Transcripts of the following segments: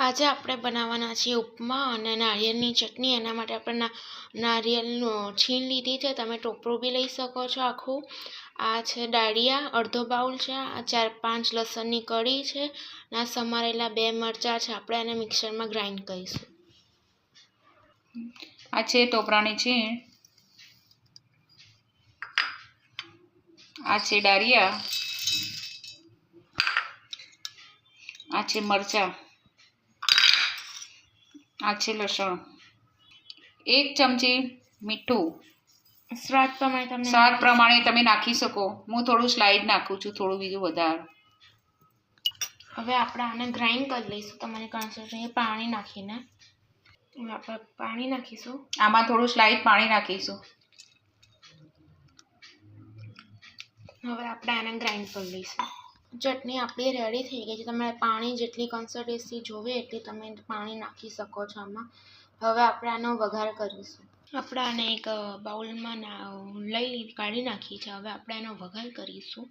આજે આપણે બનાવવાના છીએ ઉપમા અને નારિયેળની ચટણી. એના માટે આપણે નારિયેળનું છીણ લીધી છે. તમે ટોપરું બી લઈ શકો છો આખું. આ છે ડાળિયા, અડધો બાઉલ છે. આ ચાર, પાંચ લસણની કળી છે. ના, સમારેલા બે મરચાં છે. આપણે એને મિક્સરમાં ગ્રાઇન્ડ કરીશું. આ છે ટોપરાની છીણ. આ છે ડાળિયા. આ છે મરચાં. આ છે લસણ. એક ચમચી મીઠું. સ્વાદ પ્રમાણે તમને સ્વાદ પ્રમાણે તમે નાખી શકો. હું થોડું સ્લાઇડ નાખું છું થોડું બીજું વધારે. હવે આપણે આને ગ્રાઇન્ડ કરી લઈશું. તમારે કન્સિસ્ટન્સી પાણી નાખીને. હવે આપણે પાણી નાખીશું. આમાં થોડું સ્લાઇડ પાણી નાખીશું. હવે આપણે આને ગ્રાઇન્ડ કરી લઈશું. ચટણી આપણી રેડી થઈ ગઈ છે. તમારે પાણી જેટલી કન્સિસ્ટન્સી જોવે એટલી તમે પાણી નાખી શકો છો આમાં. હવે આપણે આનો વઘાર કરીશું. આપણે આને એક બાઉલમાં લઈ કાઢી નાખી છે. હવે આપણે એનો વઘાર કરીશું.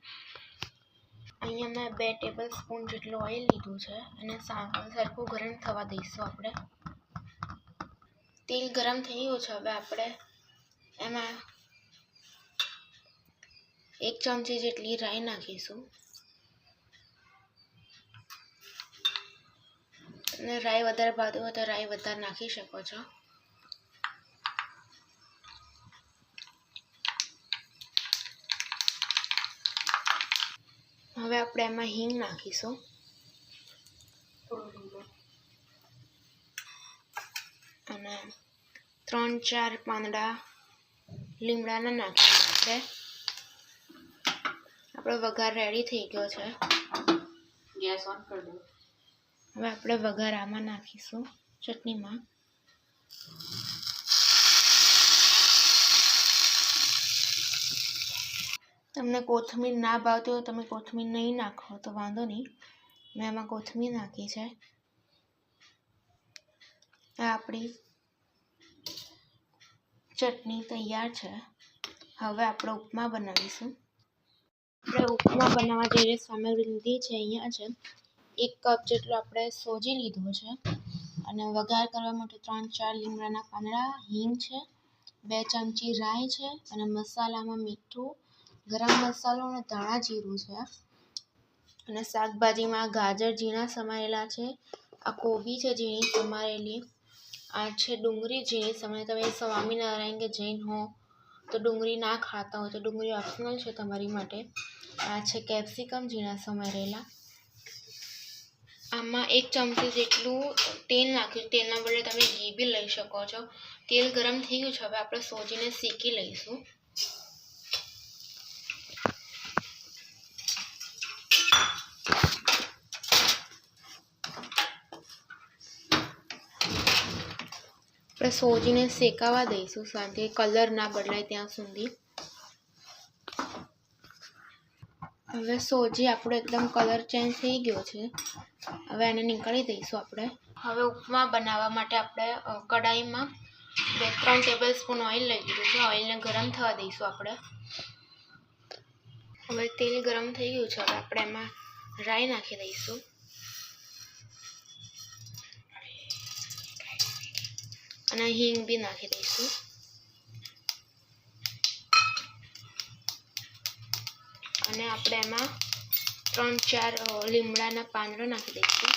અહીંયા મેં બે ટેબલ સ્પૂન જેટલું ઓઇલ લીધું છે અને સરખું ગરમ થવા દઈશું આપણે. તેલ ગરમ થઈ ગયું છે. હવે આપણે એમાં એક ચમચી જેટલી રાઈ નાખીશું. અને રાઈ વધારે ભાવતું હોય તો રાઈ વધારે નાખી શકો છો. હવે આપણે એમાં હિંગ નાખીશું. અને ત્રણ ચાર પાંદડા લીમડાના નાખીશું આપણે. આપણો વઘાર રેડી થઈ ગયો છે. ગેસ ઓન કરી દો હવે આપણે વઘાર આમાં નાખીશું ચટણીમાં. તમને કોથમીર ના ભાવતી હોય તમે કોથમીર નહીં નાખો, તો વાંધો નહીં. મેં એમાં કોથમીર નાખી છે. આ આપણી ચટણી તૈયાર છે. હવે આપણે ઉપમા બનાવીશું. આપણે ઉપમા બનાવવા જે સામગ્રી લીધી છે, અહીંયા છે. એક કપ જેટલો આપણે સોજી લીધો છે. અને વઘાર કરવા માટે ત્રણ, ચાર લીમડાના પાંદડા, હિંગ છે, બે ચમચી રાઈ છે અને મસાલામાં મીઠું, ગરમ મસાલો અને ધાણા જીરું છે. અને શાકભાજીમાં ગાજર, ઝીણા સમારેલા છે. આ કોબી છે ઝીણી સમારેલી આ છે ડુંગળી ઝીણી સમારે તમે સ્વામિનારાયણ કે જૈન હો તો ડુંગળી ના ખાતા હોય તો ડુંગળી ઓપ્શનલ છે તમારી માટે. આ છે કેપ્સિકમ, ઝીણા સમારેલા આમાં એક ચમચી જેટલું તેલ નાખ્યું. તેલના બદલે તમે ઘી બી લઈ શકો છો. તેલ ગરમ થઈ ગયું છે. હવે આપણે સોજીને શેકી લઈશું. આપણે સોજીને શેકાવા દઈશું. સાંજે કલર ના બદલાય ત્યાં સુધી. હવે સોજી આપણો એકદમ કલર ચેન્જ થઈ ગયો છે. હવે એને નીકળી દઈશું આપણે. હવે ઉપમા બનાવવા માટે આપણે કઢાઈમાં બે ત્રણ ટેબલ સ્પૂન ઓઇલ લઈ લીધું છે. ઓઇલને ગરમ થવા દઈશું આપણે. હવે તેલ ગરમ થઈ ગયું છે. હવે આપણે એમાં રાઈ નાખી દઈશું. અને હિંગ બી નાખી દઈશું. અને આપણે એમાં ત્રણ ચાર લીમડાના પાંદડા નાખી દઈશું.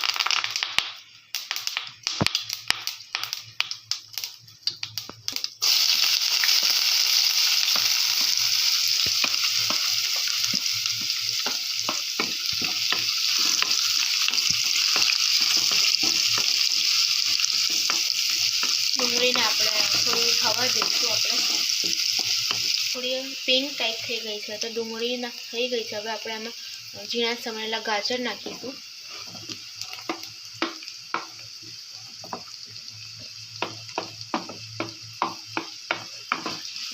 ડુંગળીને આપણે થોડું થવા દઈશું આપણે. થોડી પિંક ટાઈપ થઈ ગઈ છે, તો ડુંગળી થઈ ગઈ છે. હવે આપણે આમાં ઝીણા સમારેલા ગાજર નાખીશું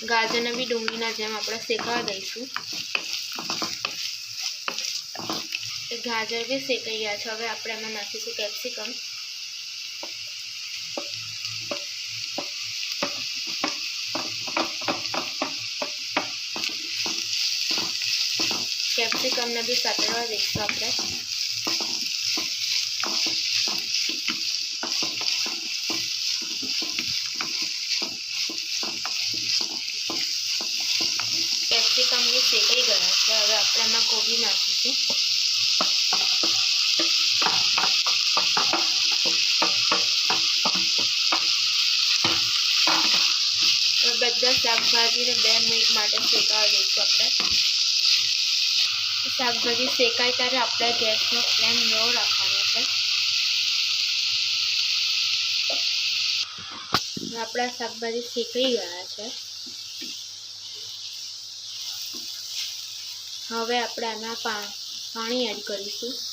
ગાજરને બી ડુંગળીના જેમ આપણે શેકાવા દઈશું. ગાજર બી શેકાઈ ગયા છે. હવે આપણે એમાં નાખીશું કેપ્સિકમ. ચણાના બી પાતળા વેચશું આપણે કેપ્સિકમ બી શેકાઈ ગયા છે હવે આપણે એમાં કોબી નાખીશું બધા શાકભાજીને બે મિનિટ માટે શેકાવા દઈશું આપણે શાકભાજી શેકાય ત્યારે આપણે ગેસનો ફ્લેમ લો રાખવાનો છે. આપણા શાકભાજી શેકાઈ ગયા છે. હવે આપણે આમાં પાણી એડ કરીશું.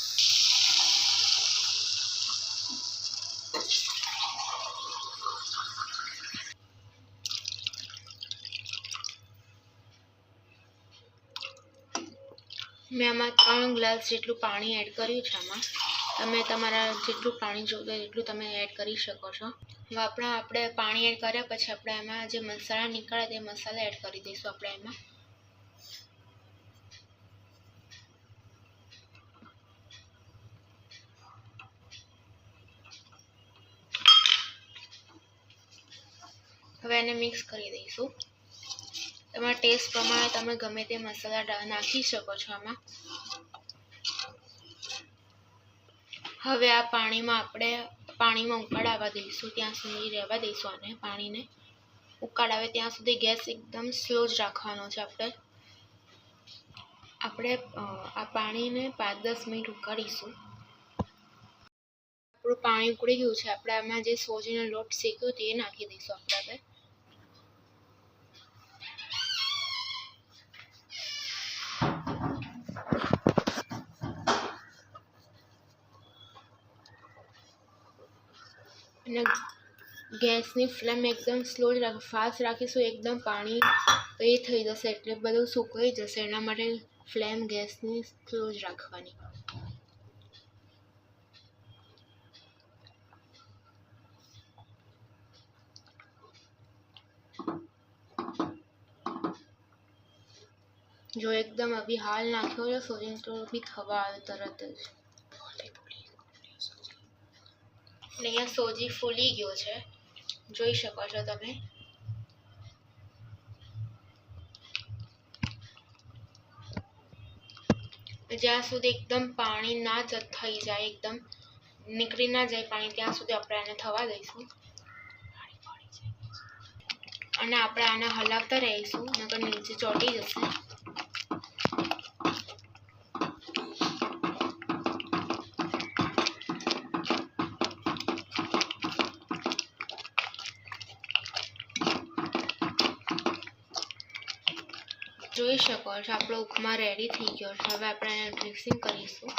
મેં આમાં ત્રણ ગ્લાસ જેટલું પાણી એડ કર્યું છે આમાં. તમે તમારા જેટલું પાણી જોતું એટલું તમે એડ કરી શકો છો. હવે આપણે આપણે પાણી એડ કર્યા પછી આપણે એમાં જે મસાલા નીકળ્યા તે મસાલા એડ કરી દઈશું આપણે એમાં. હવે એને મિક્સ કરી દઈશું. તમારા ટેસ્ટ પ્રમાણે તમે ગમે તે મસાલા નાખી શકો છો આમાં. હવે આ પાણીમાં આપણે, પાણીમાં ઉકાળ આવવા દઈશું, ત્યાં સુધી રહેવા દઈશું આને, પાણીને. ઉકાળ આવે ત્યાં સુધી ગેસ એકદમ સ્લો જ રાખવાનો છે આપણે. આપણે આ પાણીને પાંચ દસ મિનિટ ઉકાળીશું. આપણું પાણી ઉકળી ગયું છે, આપણે આમાં જે સોજીનો લોટ શેક્યો તે નાખી દઈશું આપણે અને ગેસની ફ્લેમ એકદમ સ્લો જ રાખ, ફાસ્ટ રાખીશું એકદમ પાણી એ થઈ જશે એટલે બધું સુકાઈ જશે, એના માટે ફ્લેમ ગેસની સ્લો જ રાખવાની. જો એકદમ અભી હાલ નાખ્યો છે સોજીને તો બી થવા આવે તરત જ. અહીંયા સોજી ફૂલી ગયો છે. જોઈ શકો છો તમે. જ્યાં સુધી એકદમ પાણી ના જ થઈ જાય, એકદમ નીકળી ના જાય પાણી, ત્યાં સુધી આપણે આને થવા દઈશું. અને આપણે આને હલાવતા રહીશું, નકર નીચે ચોંટી જશે. જોઈ શકો છો, આપણો ઉપમા રેડી થઈ ગયો છે. હવે આપણે એને ડ્રેસિંગ કરીશું.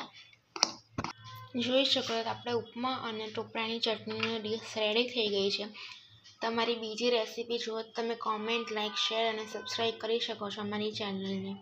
જોઈ શકો છો, આપણે ઉપમા અને ટોપરાની ચટણીની ડીશ રેડી થઈ ગઈ છે. તમારી બીજી રેસીપી જુઓ તમે કોમેન્ટ લાઇક શેર અને સબસ્ક્રાઈબ કરી શકો છો અમારી ચેનલને